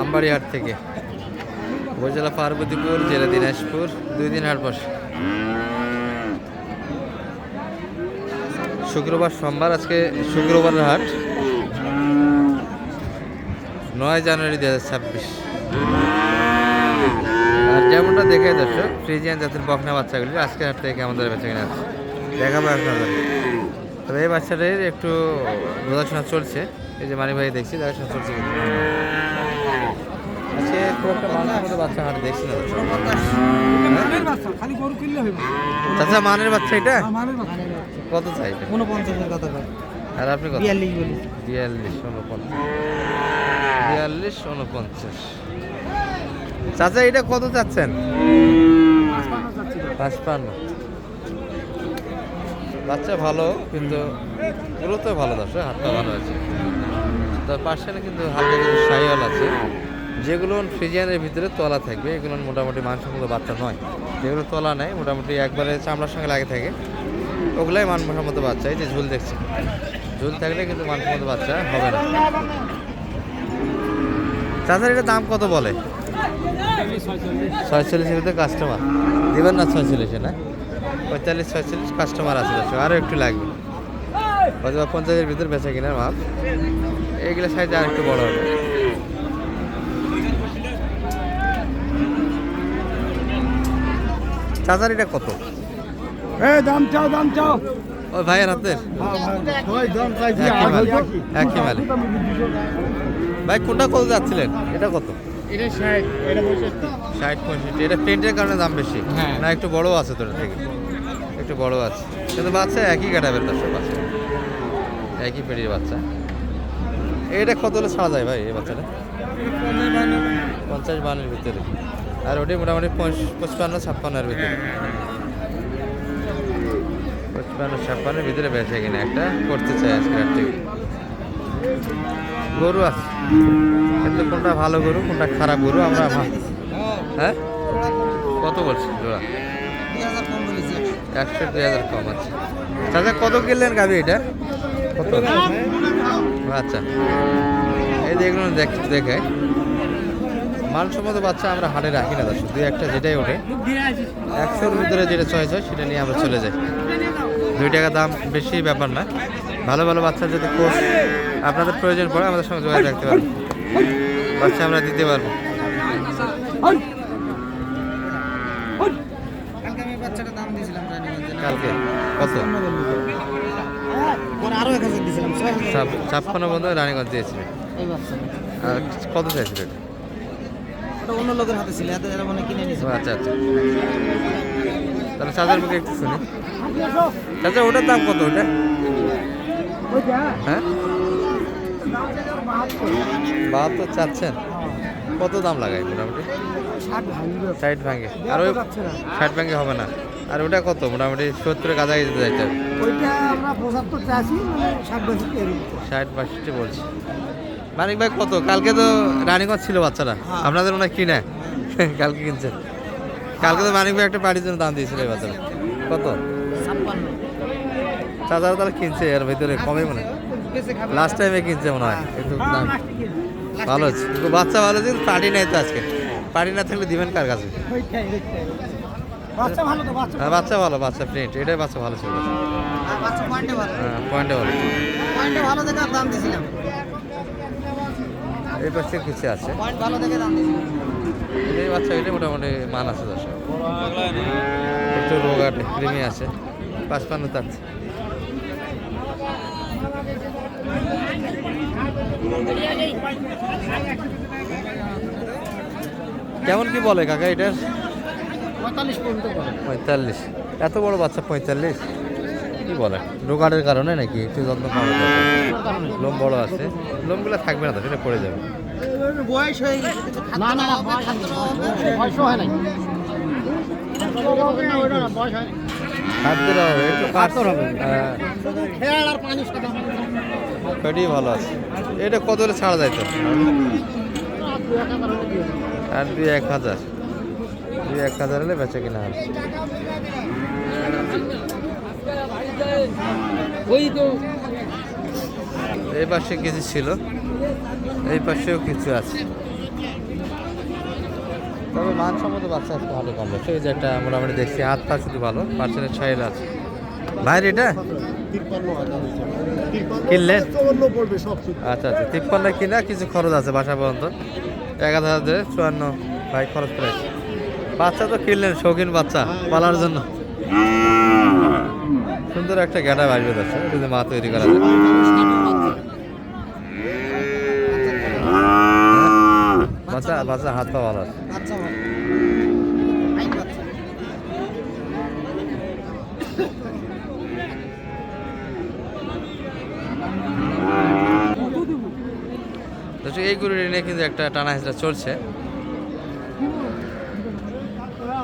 আমবাড়িহাট থেকে। উপজেলা পার্বতীপুর, জেলা দিনাজপুর, দুই দিন হাট বসে। শুক্রবার সোমবার, আজকে শুক্রবারের হাট। নয় জানুয়ারি দু হাজার ছাব্বিশ। আর যেমনটা দেখে দর্শক, ফ্রিজিয়ান জাতের বকনা বাচ্চাগুলি আজকে হাট থেকে ধরে বেঁচে কিনা আছে। দেখাবো আপনাদের। তবে এই বাচ্চাটার একটু দেখাশোনা চলছে। এই যে মানি ভাই দেখছি, দেখাশোনা চলছে মানের বাচ্চা এটা? কত চাই আর আপনি বিয়াল্লিশ বিয়াল্লিশ, উনপঞ্চাশ। চাচা, এটা কত চাচ্ছেন? পাঁচপান্ন। বাচ্চা ভালো, কিন্তু গ্রোথ ভালো দর্শক হাতটা ভালো আছে। তার পাশে কিন্তু হালকা কিছু সাইওয়াল যেগুলো ফ্রিজিয়ানের ভিতরে তলা থাকবে, এগুলো মোটামুটি মানসম্মত বাচ্চা নয়। যেগুলো তলা নেয় মোটামুটি একবারে চামড়ার সঙ্গে লাগে থাকে, ওগুলাই মানসম্মত বাচ্চা। এই যে ঝুল দেখছি। ঝুল থাকলে কিন্তু মানসম্মত বাচ্চা হবে না। চাচার এটা দাম কত বলে? ছয়চল্লিশের ভিতরে কাস্টমার দেবেন না ছয়চল্লিশে, না? পঁয়তাল্লিশ, ছয়চল্লিশ কাস্টমার আছে আরও একটু লাগবে। হয়তো পঞ্চাশের ভিতরে বেচা কিনার মাল এইগুলো সাইজ আর একটু বড় হবে। চাচার এটা কত? এ দাম চাও দাম চাও। ওই ভাইয়ের হাতের? মাল ভাই। কোনটা কত যাচ্ছিলেন? এটা কত? এটা ষাট এটা পঁয়ষট্টি। ষাট পঁয়ষট্টি। এটা প্রিন্টের কারণে দাম বেশি? হ্যাঁ। না একটু বড় আছে তোর থেকে? একটু বড় আছে। কিন্তু বাচ্চা একই কাটাবের দর্শক বাচ্চা। একই পেটির বাচ্চা। এটা কত হলে ছাড়া যায় ভাই এই বাচ্চাটা? পঞ্চাশ বানের ভিতরে। আর ওটি মোটামুটি পঁচ- পঁচপান্ন, ছাপ্পান্নের ভিতরে। পঁচপান্ন, ছাপ্পান্নের ভিতরে বেঁচে কিনা একটা করতে চাই আজকে হাট থেকে গরু আছে। কিন্তু কোনটা ভালো গরু, কোনটা খারাপ গরু, আমরা হ্যাঁ? কত বলছি জোড়া? একশো দুই হাজার কম আছে। চাচা, কত কিনলেন গাবি এটা? কত? আচ্ছা। এই দেখুন দেখ দেখে মানসম্মত বাচ্চা আমরা হাটে রাখি না দর্শক দুই একটা যেটাই ওঠে। একশোর ভিতরে যেটা চয়েস হয় সেটা নিয়ে আমরা চলে যাই। দুই টাকা দাম বেশি ব্যাপার না। ভালো ভালো বাচ্চা যদি কোর্স আপনাদের প্রয়োজন পড়ে আমাদের সঙ্গে যোগাযোগ রাখতে পারব বাচ্চা আমরা দিতে পারব। কালকে কত? ছাপ্পান্ন বন্ধু রানীগঞ্জ দিয়েছিলেন। কত চাইছিলেন? ওটা অন্য লোকের হাতে ছিল এত এরা মানে কিনে নিয়েছে। আচ্ছা আচ্ছা। তাহলে চার্জার মুখে একটু শুনি। চাচা ওটার দাম কত ওটা? হ্যাঁ? বাহাত্তর চাচ্ছেন? কত দাম লাগায় মোটামুটি? ষাট ভাঙে। আর ওই যাচ্ছে না ষাট ভাঙে হবে না। আর ওটা কত? মোটামুটি সত্তরের কাছাকাছি যেতে যাইতে হবে। মানে ষাট বাষট্টি বলছি। মানিক ভাই কত? কালকে তো রানীগঞ্জ ছিল বাচ্চারা। হ্যাঁ। আপনাদের মনে হয় কিনে? কালকে কিনছেন কালকে তো মানিক ভাই একটা পার্টির জন্য দাম দিয়েছিল এই বাচ্চারা কত? চাচারা তাহলে কিনছে এর ভিতরে কমে মনে হয়। লাস্ট টাইমে কিনছে মনে হয় একটু দাম। ভালো আছে বাচ্চা ভালো আছে পার্টি নেই তো আজকে। পার্টি না থাকলে দিবেন কার কাছে? ওইটাই ওইটাই। বাচ্চা ভালো বাচ্চা হ্যাঁ, বাচ্চা ভালো বাচ্চা প্রিন্ট এটাই বাচ্চা ভালো ছিল। হ্যাঁ, পয়েন্টে ভালো। হ্যাঁ পয়েন্টে ভালো। পয়েন্টে ভালো দাম দিয়েছিলাম এই পাশে কিছু আছে। এই বাচ্চা এটা মোটামুটি মান আছে দশ একটু রোগ আটে ক্রিমি আছে। পাঁচ পাঁচপান্ন চাচ্ছে কেমন কি বলে কাকা এটার? পঁয়তাল্লিশ পর্যন্ত পঁয়তাল্লিশ। এত বড় বাচ্চা পঁয়তাল্লিশ? কি বলে? রোগাটের কারণে নাকি? একটু যত্ন কম লোম বড় আছে। লোমগুলো থাকবে না তো সেটা পড়ে যাবে। বয়স হয়ে না না না বয়স হয় নাই। খাদ্যের হবে একটু খাদ্যর হবে। হ্যাঁ খেয়াল আর পানি সাদা পেটি ভালো আছে। এটা কত হলে ছাড়া যায় তো? আর দুই এক হাজার। দুই এক হাজার হলে বেচা কিনা হবে। তো এই পাশে কিছু ছিল এই পাশেও কিছু আছে। তবে মানসম্মত বাচ্চা আজকে ভালো কম যাচ্ছে এই যে একটা মোটামুটি দেখছি হাত পা শুধু ভালো পার্সেন্টের ছয়ের আছে। ভাইয়ের এটা? কিনলেন? আচ্ছা আচ্ছা তিপ্পান্ন কিনা কিছু খরচ আছে বাসা পর্যন্ত। এক হাজার চুয়ান্ন ভাই খরচ প্রাইস বাচ্চা তো কিনলেন শৌখিন বাচ্চা পালার জন্য। সুন্দর একটা গ্যাটা বাড়বে যাচ্ছে যদি মা তৈরি করা যায় বাচ্চা বাচ্চা হাত পা ভালো আছে। দর্শক, এই গরুর নিয়ে কিন্তু একটা টানা হেঁচড়া চলছে।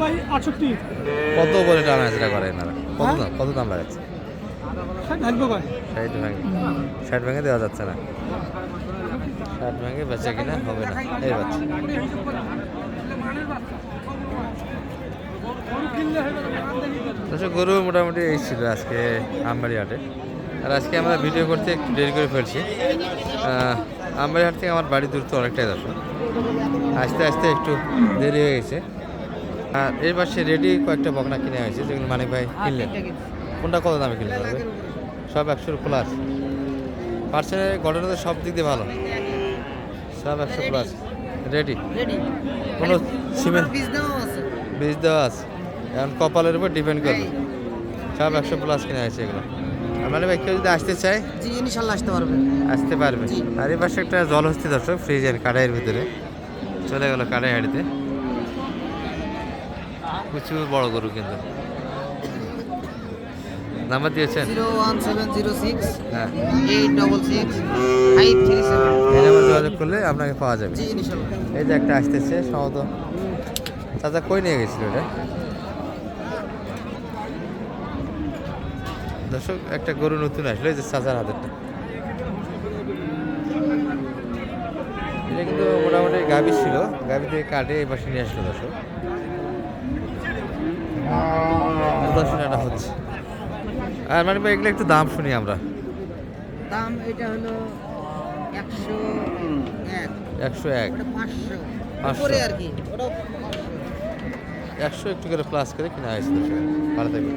ভাই আটষট্টি। কত করে টানা হেঁচড়া করে এনারা কত দাম কত দাম লাগাচ্ছে? ষাট ভেঙে ষাট ভেঙে দেওয়া যাচ্ছে না। ষাট ভেঙে বেচা কিনা হবে না। এই বাচ্চা। দর্শক গরু মোটামুটি এই ছিল আজকে আমবাড়ি হাটে আর আজকে আমরা ভিডিও করতে একটু দেরি করে ফেলছি। আমবাড়ি হাট থেকে আমার বাড়ি দূর তো অনেকটাই দর্শক। আস্তে আস্তে একটু দেরি হয়ে গেছে। আর এর পাশে রেডি কয়েকটা বকনা কিনে হয়েছে যেগুলো মানিক ভাই কিনলেন। কোনটা কত দামে কিনলেন? সব একশোর প্লাস পার্সেন্টের ঘটনা তো সব দিক দিয়ে ভালো। সব একশো প্লাস রেডি কোনো সিমেন্ট বীজ দেওয়া আছে। এখন কপালের উপর ডিপেন্ড করবে। সব একশো প্লাস কিনে আছে এগুলো। আর মানে ভাই কেউ যদি আসতে চায়? জি ইনশাল্লাহ আসতে পারবে। আসতে পারবে। আর এই পাশে একটা জলহস্তি দর্শক ফ্রিজের কাড়াইয়ের ভিতরে। চলে গেল কাড়াই হাড়িতে। প্রচুর বড় গরু কিন্তু। নাম্বার দিয়েছেন? এই নাম্বার যোগাযোগ করলে আপনাকে পাওয়া যাবে। এই যে একটা আসতেছে সম্ভবত চাচা কই নিয়ে গেছিল এটা? দর্শক একটা গরু নতুন আসলো এই যে চাচার হাতেরটা। এটা কিন্তু মোটামুটি গাভি ছিল গাভি থেকে কাটে এই পাশে নিয়ে আসলো দর্শক। এটা হচ্ছে। আর মানে এগুলো একটু দাম শুনি আমরা। দাম এটা হলো একশো এক। একশো এক। একশো একটু করে প্লাস করে কিনা হয়েছে ভালো থাকবে